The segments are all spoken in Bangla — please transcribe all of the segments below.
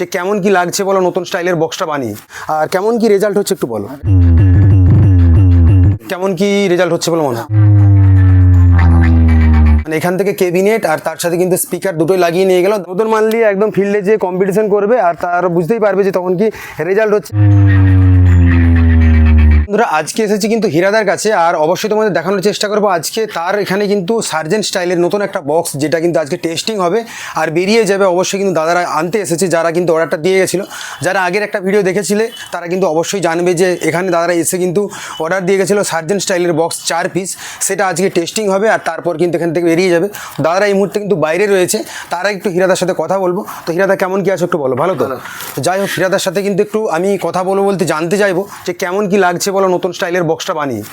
যে কেমন কি লাগছে বলো নতুন স্টাইলের বক্সটা বানিয়ে। আর কেমন কি রেজাল্ট হচ্ছে একটু বলো। কেমন কি রেজাল্ট হচ্ছে বলো মনে হয়। মানে এখান থেকে কেবিনেট আর তার সাথে কিন্তু স্পিকার দুটোই লাগিয়ে নিয়ে গেল। নতুন মানলি একদম ফিল্ডে যে কম্পিটিশন করবে আর তার বুঝতেই পারবে যে তখন কি রেজাল্ট হচ্ছে। বন্ধুরা আজকে এসেছি কিন্তু হীরাদার কাছে আর অবশ্যই তোমাদের দেখানোর চেষ্টা করব আজকে। তার এখানে কিন্তু সার্জেন্ট স্টাইলের নতুন একটা বক্স যেটা কিন্তু আজকে টেস্টিং হবে। আর বেরিয়ে যাবে অবশ্যই কিন্তু দাদারা আনতে এসেছে যারা কিন্তু অর্ডারটা দিয়ে গেছিল। যারা আগের একটা ভিডিও দেখেছিলে তারা কিন্তু অবশ্যই জানবে যে এখানে দাদারা এসে কিন্তু অর্ডার দিয়ে গেছিল সার্জেন্ট স্টাইলের বক্স চার পিস সেটা আজকে টেস্টিং হবে আর তারপর কিন্তু এখান থেকে বেরিয়ে যাবে। দাদারা এই মুহূর্তে কিন্তু বাইরে রয়েছে। তারা একটু হীরাদার সাথে কথা বলব। তো হীরাদা কেমন কি আছে একটু বলো ভালো তো? যাই হোক হীরাদার সাথে কিন্তু একটু আমি কথা বলব বলতে জানতে চাইব যে কেমন কি লাগছে বলো নতুন স্টাইলের বক্সটা বানিয়ে।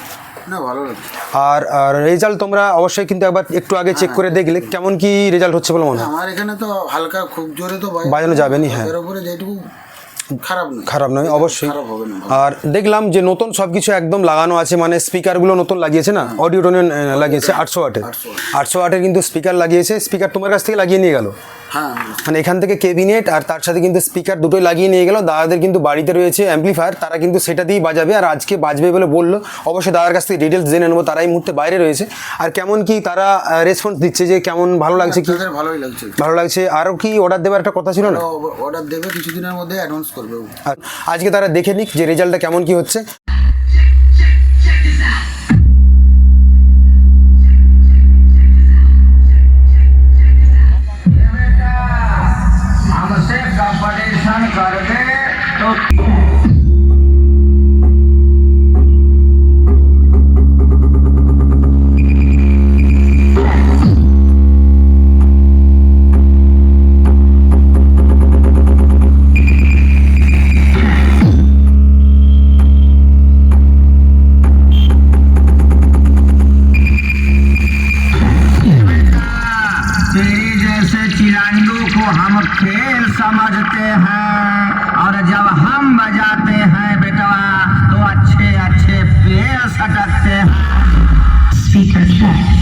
না ভালো আর আর রেজাল্ট তোমরা অবশ্যই কিন্তু একবার একটু আগে চেক করে দেখলে কেমন কি রেজাল্ট হচ্ছে বলে মনে হয়। আমার এখানে তো হালকা খুব জোরে তো বাজানো যাবে নি, হ্যাঁ। এর উপরে যেটুকু খারাপ নয়। খারাপ নয় অবশ্যই। আর দেখলাম যে নতুন সব কিছু একদম লাগানো আছে মানে স্পিকারগুলো নতুন লাগিয়েছে না? অডিও টোনে লাগিয়েছে আটশো ওয়াটের। আটশো ওয়াটের কিন্তু স্পিকার লাগিয়েছে স্পিকার তোমার কাছ থেকে লাগিয়ে নিয়ে গেল? হ্যাঁ। মানে এখান থেকে কেবিনেট আর তার সাথে কিন্তু স্পিকার দুটোই লাগিয়ে নিয়ে গেল। দাদাদের কিন্তু বাড়িতে রয়েছে অ্যাম্পলিফায়ার তারা কিন্তু সেটা দিয়েই বাজাবে আর আজকে বাজবে বলে বলল। অবশ্যই দাদার কাছ থেকে ডিটেলস জেনে নেব তারা এই মুহূর্তে বাইরে রয়েছে। আর কেমন কি তারা রেসপন্স দিচ্ছে যে কেমন ভালো লাগছে কি? ভালোই লাগছে। ভালো লাগছে। আরও কি অর্ডার দেওয়ার একটা কথা ছিল না? অর্ডার দেবে কিছুদিনের মধ্যে অ্যাডভান্স করবে আজকে তারা দেখে নিক যে রেজাল্টটা কেমন কি হচ্ছে। खेल समझते हैं। और जब हम बजाते हैं बेटवा तो अच्छे अच्छे पेड़ सटकते हैं।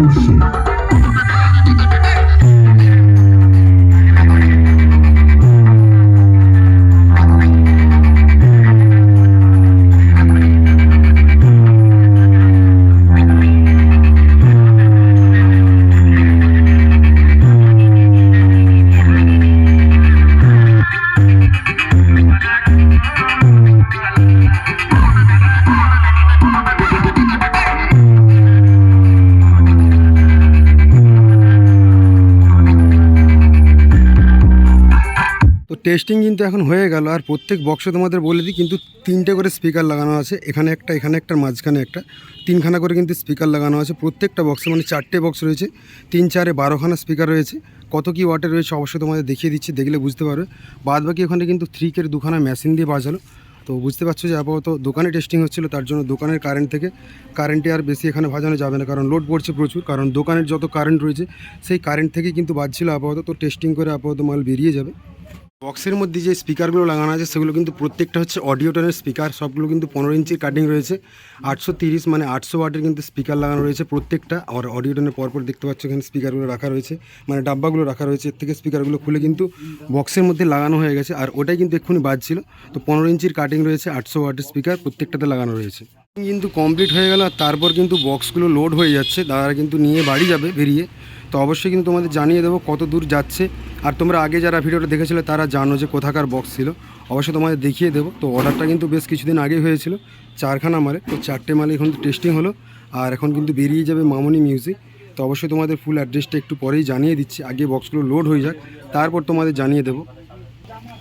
Music. টেস্টিং কিন্তু এখন হয়ে গেল। আর প্রত্যেক বক্সে তোমাদের বলে দিই, কিন্তু তিনটে করে স্পিকার লাগানো আছে। এখানে একটা এখানে একটা, মাঝখানে একটা। তিনখানা করে কিন্তু স্পিকার লাগানো আছে। প্রত্যেকটা বক্সে মানে চারটে বক্স রয়েছে। তিন, চারে বারোখানা স্পিকার রয়েছে। কত কি ওয়াটে রয়েছে অবশ্যই তোমাদের দেখিয়ে দিচ্ছি, দেখলে বুঝতে পারবে। বাদ বাকি ওখানে কিন্তু থ্রি কের দুখানা মেশিন দিয়ে বাজালো। তো বুঝতে পারছ যে আপাতত দোকানে টেস্টিং হচ্ছিল, তার জন্য দোকানের কারেন্ট থেকে কারেন্টে আর বেশি এখানে ভাজানো যাবে না। কারণ লোড পড়ছে প্রচুর। কারণ দোকানের যত কারেন্ট রয়েছে, সেই কারেন্ট থেকে কিন্তু বাজছিল আপাতত। তো টেস্টিং করে আপাতত মাল বেরিয়ে যাবে। বক্সের মধ্যে যে স্পিকারগুলো লাগানো আছে, সেগুলো কিন্তু প্রত্যেকটা হচ্ছে অডিও টোনের স্পিকার সবগুলো কিন্তু পনেরো ইঞ্চির কাটিং রয়েছে। আটশো তিরিশ মানে আটশো ওয়াটের কিন্তু স্পিকার লাগানো রয়েছে প্রত্যেকটা। আর অডিও টোনের পরপর দেখতে পাচ্ছ এখানে স্পিকারগুলো রাখা রয়েছে। মানে ডাব্বাগুলো রাখা রয়েছে। এর থেকে স্পিকারগুলো খুলে কিন্তু বক্সের মধ্যে লাগানো হয়ে গেছে। আর ওটাই কিন্তু এক্ষুনি বাজছিল। তো পনেরো ইঞ্চির কাটিং রয়েছে, আটশো ওয়াটের স্পিকার প্রত্যেকটাতে লাগানো রয়েছে। কিন্তু কমপ্লিট হয়ে গেল আর তারপর কিন্তু বক্সগুলো লোড হয়ে যাচ্ছে। দাদারা কিন্তু নিয়ে বাড়ি যাবে, বেরিয়ে। তো অবশ্যই কিন্তু তোমাদের জানিয়ে দেবো কত দূর যাচ্ছে। আর তোমরা আগে যারা ভিডিওটা দেখেছিলে, তারা জানো যে কোথাকার বক্স ছিল। অবশ্যই তোমাদের দেখিয়ে দেবো। তো অর্ডারটা কিন্তু বেশ কিছুদিন আগে হয়েছিল, চারখানা মালে। তো চারটে মালে এখন টেস্টিং হলো, আর এখন কিন্তু বেরিয়ে যাবে মামনি মিউজিক তো অবশ্যই তোমাদের ফুল অ্যাড্রেসটা একটু পরেই জানিয়ে দিচ্ছি, আগে বক্সগুলো লোড হয়ে যাক, তারপর তোমাদের জানিয়ে দেবো।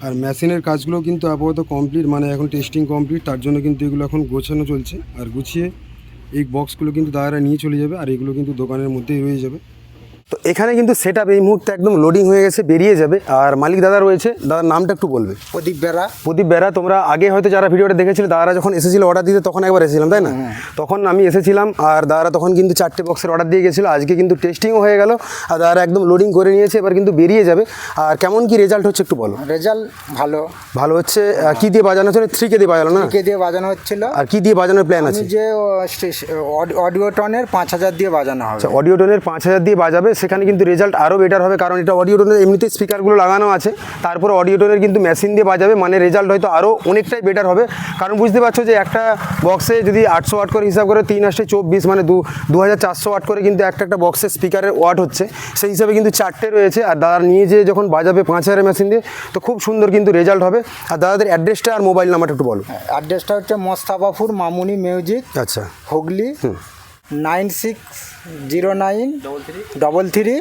আর মেশিনের কাজগুলো কিন্তু আপাতত কমপ্লিট মানে এখন টেস্টিং কমপ্লিট তার জন্য কিন্তু এগুলো এখন গোছানো চলছে। আর গুছিয়ে এই বক্সগুলো কিন্তু দাদারা নিয়ে চলে যাবে, আর এগুলো কিন্তু দোকানের মধ্যেই রয়ে যাবে। তো এখানে কিন্তু সেট এই মুহূর্তে একদম লোডিং হয়ে গেছে বেরিয়ে যাবে। আর মালিক দাদা রয়েছে দাদার নামটা একটু বলবে। প্রদীপ বেড়া প্রদীপ বেরা তোমরা আগে হয়তো যারা ভিডিওটা দেখেছিল দাদারা যখন এসেছিল অর্ডার দিতে তখন একবার এসেছিলাম তাই না? তখন আমি এসেছিলাম আর দাদারা তখন কিন্তু চারটে বক্সের অর্ডার দিয়ে গেছিল। আজকে কিন্তু টেস্টিংও হয়ে গেল আর দাদারা একদম লোডিং করে নিয়েছে এবার কিন্তু বেরিয়ে যাবে। আর কেমন কি রেজাল্ট হচ্ছে একটু বলো? রেজাল্ট ভালো। ভালো হচ্ছে কি দিয়ে বাজানো হচ্ছে থ্রি কে দিয়ে বাজানো না? কে দিয়ে বাজানো হচ্ছিল। আর কি দিয়ে বাজানোর প্ল্যান আছে? যে অডিও টনের পাঁচ হাজার দিয়ে বাজানো হবে। আচ্ছা অডিও টনের পাঁচ হাজার দিয়ে বাজাবে সেখানে কিন্তু রেজাল্ট আরও বেটার হবে কারণ এটা অডিও টোনের এমনিতে স্পিকারগুলো লাগানো আছে। তারপর অডিও টোনের কিন্তু মেশিন দিয়ে বাজাবে মানে রেজাল্ট হয়তো আরও অনেকটাই বেটার হবে। কারণ বুঝতে পারছ যে একটা বক্সে যদি আটশো ওয়াট করে হিসাব করে তিন আসে চব্বিশ মানে দু দু হাজার চারশো ওয়াট করে কিন্তু একটা একটা বক্সের স্পিকারের ওয়াট হচ্ছে। সেই হিসাবে কিন্তু চারটে রয়েছে আর দাদা নিয়ে যেয়ে যখন বাজাবে পাঁচ হাজারের মেশিন দিয়ে তো খুব সুন্দর কিন্তু রেজাল্ট হবে। আর দাদাদের অ্যাড্রেসটা আর মোবাইল নাম্বারটা একটু বলো। অ্যাড্রেসটা হচ্ছে মোস্তাফাপুর মামুনি মিউজিক আচ্ছা। Hooghly nine six zero nine double three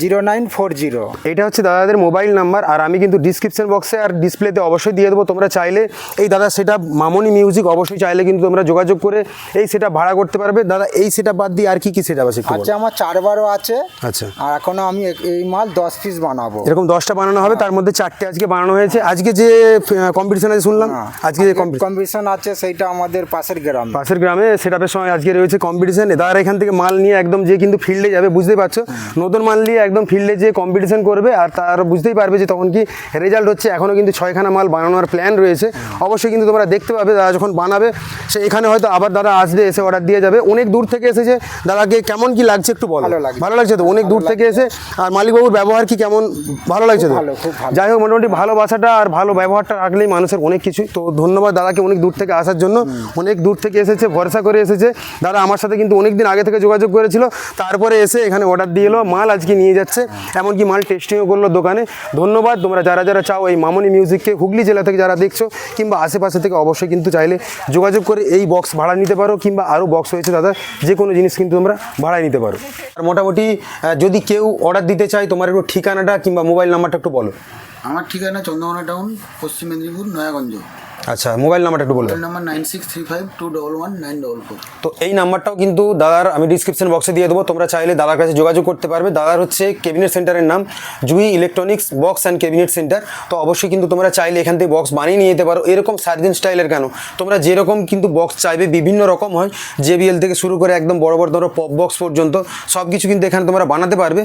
zero nine four zero. এটা হচ্ছে দাদাদের মোবাইল নাম্বার আর আমি কিন্তু ডিসক্রিপশন বক্সে আর ডিসপ্লেতে অবশ্যই দিয়ে দেবো। তোমরা চাইলে এই দাদা সেটা মামনি মিউজিক অবশ্যই চাইলে কিন্তু তোমরা যোগাযোগ করে এই সেটা ভাড়া করতে পারবে। দাদা এই সেটা বাদ দিয়ে আর কি কি সেটা আছে একটু আচ্ছা আমার চারবারও আছে। আচ্ছা। আর এখনও আমি এই মাল দশ পিস বানাবো। এরকম দশটা বানানো হবে তার মধ্যে চারটে আজকে বানানো হয়েছে। আজকে যে কম্পিটিশন আছে শুনলাম আজকে যে কম্পিটিশন আছে সেইটা আমাদের পাশের গ্রাম। পাশের গ্রামে সেটাপের সময় আজকে রয়েছে কম্পিটিশন দাদারা এখান থেকে মাল নিয়ে একদম যে কিন্তু ফিল্ডে যাবে বুঝতেই পারছ? নতুন মাল নিয়ে একদম ফিল্ডে যে কম্পিটিশন করবে আর তার বুঝতেই পারবে যে তখন কি রেজাল্ট হচ্ছে। এখনও কিন্তু ছয়খানা মাল বানানোর প্ল্যান রয়েছে। অবশ্যই কিন্তু তোমরা দেখতে পাবে দাদা যখন বানাবে সে এখানে হয়তো আবার দাদা আসবে এসে অর্ডার দিয়ে যাবে। অনেক দূর থেকে এসেছে। দাদাকে কেমন কি লাগছে একটু বলো। ভালো লাগছে। তো? অনেক দূর থেকে এসে আর মালিকবাবুর ব্যবহার কি কেমন? ভালো লাগছে তো? ভালো। যাই হোক মোটামুটি ভালোবাসাটা আর ভালো ব্যবহারটা রাখলেই মানুষের অনেক কিছুই তো ধন্যবাদ দাদাকে অনেক দূর থেকে আসার জন্য। অনেক দূর থেকে এসেছে ভরসা করে এসেছে। দাদা আমার সাথে কিন্তু অনেক দিন আগে থেকে যোগাযোগ করেছিল। তারপরে এসে এখানে অর্ডার দিয়ে এলো, মাল আজকে নিয়ে যাচ্ছে। এমনকি মাল টেস্টিংও করল দোকানে। ধন্যবাদ, তোমরা যারা যারা চাও এই মামনি মিউজিককে হুগলি জেলা থেকে যারা দেখছ, কিংবা আশেপাশে থেকে অবশ্যই কিন্তু চাইলে যোগাযোগ করে এই বক্স ভাড়া নিতে পারো, কিংবা আরও বক্স হয়েছে দাদা যে কোনো জিনিস কিন্তু তোমরা ভাড়ায় নিতে পারো। আর মোটামুটি যদি কেউ অর্ডার দিতে চায় তোমার একটু ঠিকানাটা কিংবা মোবাইল নাম্বারটা একটু বলো। আমার ঠিকানা চন্দ্রকোনা টাউন পশ্চিম মেদিনীপুর, নয়াগঞ্জ। আচ্ছা মোবাইল নাম্বারটা একটু বলবেন। Number nine six three five two double one nine double four. তো এই নাম্বারটাও কিন্তু দাদার আমি ডিসক্রিপশন বক্সে দিয়ে দেবো। তোমরা চাইলে দাদার কাছে যোগাযোগ করতে পারবে। দাদার হচ্ছে ক্যাবিনেট সেন্টারের নাম Jui electronics box and cabinet centre তো অবশ্যই কিন্তু তোমরা চাইলে এখান থেকে বক্স বানিয়ে নিয়ে যেতে পারো। এরকম সার্জেন স্টাইলের কেন? তোমরা যেরকম কিন্তু বক্স চাইবে বিভিন্ন রকম হয়। জেবিএল থেকে শুরু করে একদম বড় বড় ধরো পপ বক্স পর্যন্ত সব কিছু কিন্তু এখানে তোমরা বানাতে পারবে।